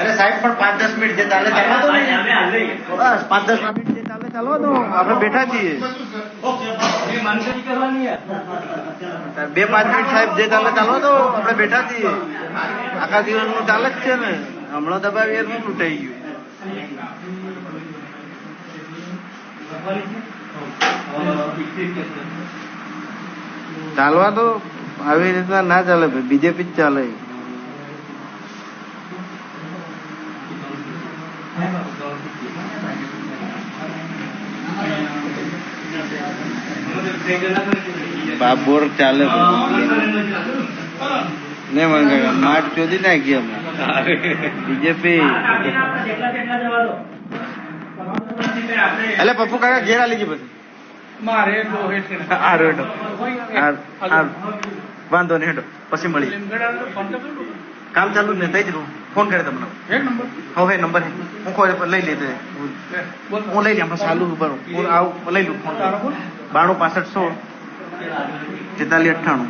અરે સાહેબ પણ પાંચ દસ મિનિટ જે ચાલે ચાલવા દો બસ પાંચ દસ મિનિટ જે ચાલે ચાલવા દો. આપણે બેઠા છીએ. બે પાંચ મિનિટ સાહેબ જે ચાલે ચાલવા દો. આપણે બેઠા છીએ. આખા દિવસનું ચાલે જ છે ને. હમણાં દબાવી એનું તૂટાઈ ગયું. ચાલવા તો આવી રીતના ના ચાલે ભાઈ બીજેપી જ ચાલે. બાબોર ચાલે ને મંગે ચોધી ચોદી નાખી અમે. બીજેપી એટલે પપ્પુ કાકા ઘેર આલી ગઈ પછી. મારે વાંધો નહીં હેડો. પછી મળી. કામ ચાલુ ને થઈ જ રહું. ફોન કરે તમને. હવે નંબર હું. કોઈ લઈ લીધે હું લઈ આપણે ચાલુ ઉપર. હું આવું લઈ લઉં ફોન. બાણું પાસઠ સોળ. તેતાલીસ અઠ્ઠાણું.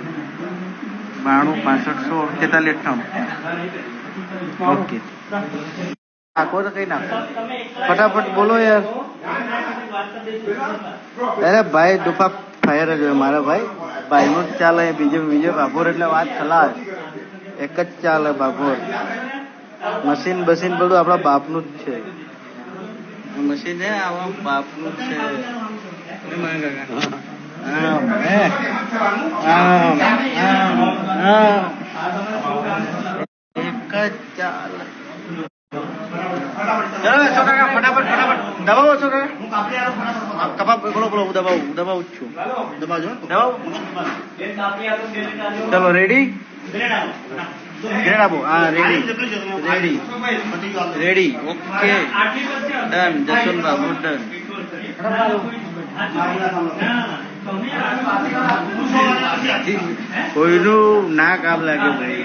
બાણું પાસઠ સોળ તેતાલીસ અઠ્ઠાણું. ઓકે. નાખો તો કઈ નાખો ફટાફટ બોલો યાર. અરે ભાઈ ડુફા ફાયર જ હોય મારા ભાઈ. ભાઈનું જ ચાલે બીજો બીજો બાભોર એટલે વાત ખલાસ. એક જ ચાલે બાભોર મશીન બસીન બધું આપણા બાપનું જ છે. મશીન છે આવા બાપનું જ છે. એક જ ચાલે. ફટાફટ ફટાફટ. દબાવો છોકરા કપા બોલો બોલો હું દબાવું હું દબાવું જ છું. દબાવજો દબાવું? ચલો રેડી ગ્રેડ આપો હા ready ready ready okay done Jaswantbhai Babu done કોઈનું ના કામ લાગે ભાઈ.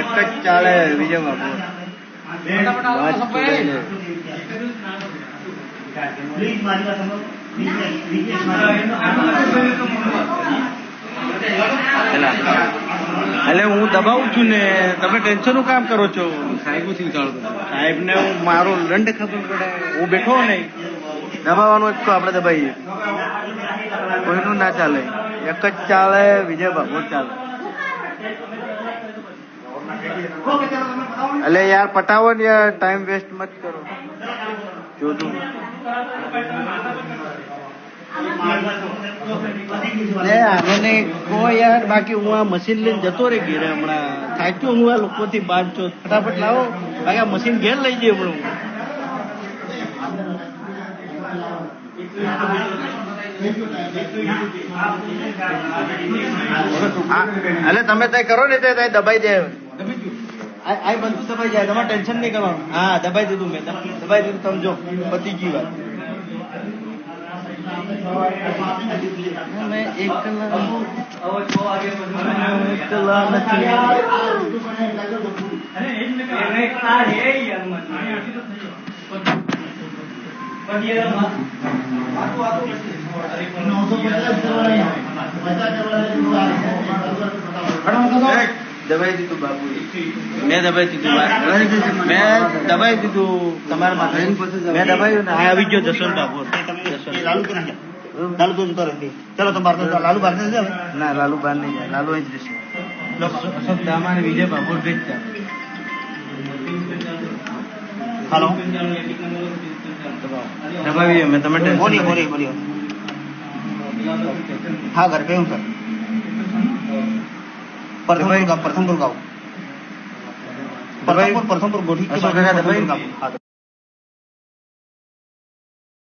એક જ ચાલે વાત છોડીને. એટલે હું દબાવું છું ને તમે ટેન્શનનું કામ કરો છો? સાહેબ સાહેબ ને હું મારો દંડ ખબર પડે. હું બેઠો નહીં દબાવવાનું જ તો આપણે દબાઈએ. કોઈનું ના ચાલે. એક જ ચાલે વિજય બાબુ ચાલે. એટલે યાર પટાવો ને યાર ટાઈમ વેસ્ટ મત કરો. જોજો. મને કહો યાર બાકી હું આ મશીન લઈને જતો રે ઘેરે હમણાં. થાક્યો હું આ લોકોથી બાર છો. ફટાફટ લાવો. બાકી આ મશીન ઘેર લઈ જઈએ હમણાં. હું. હા, તમે તય કરો ને તે તય દબાઈ દે. આ આ બધું દબાઈ જાય તમારે ટેન્શન નહીં કરવાનું હા દબાઈ દીધું મેં દબાઈ દીધું તમે જો પતી ગઈ વાત અમે એકલા એકલા નથી અરે એ જ ને કે એને આ હે યાર મને. પણ એ વાતો વાતો પછી. દબાઈ દીધું બાબુ મેં દબાઈ દીધું મેં દબાઈ દીધું તમારા માટે મેં દબાયું ને આવી ગયો જસવંત બાબુ લાલુ તો ચલો તો લાલુ બાર ના લાલુ બહાર નહીં જાય લાલુ અહીં જ રહેશે. દામા વિજય બાપુ હાલો. દબાવીએ મેં તમે બોલીએ બોલીએ બોલીએ હા ઘર કયું સર પ્રથમપુર ગામ પ્રથમપુર ગામ પ્રથમપુર પ્રથમપુર ગોઠી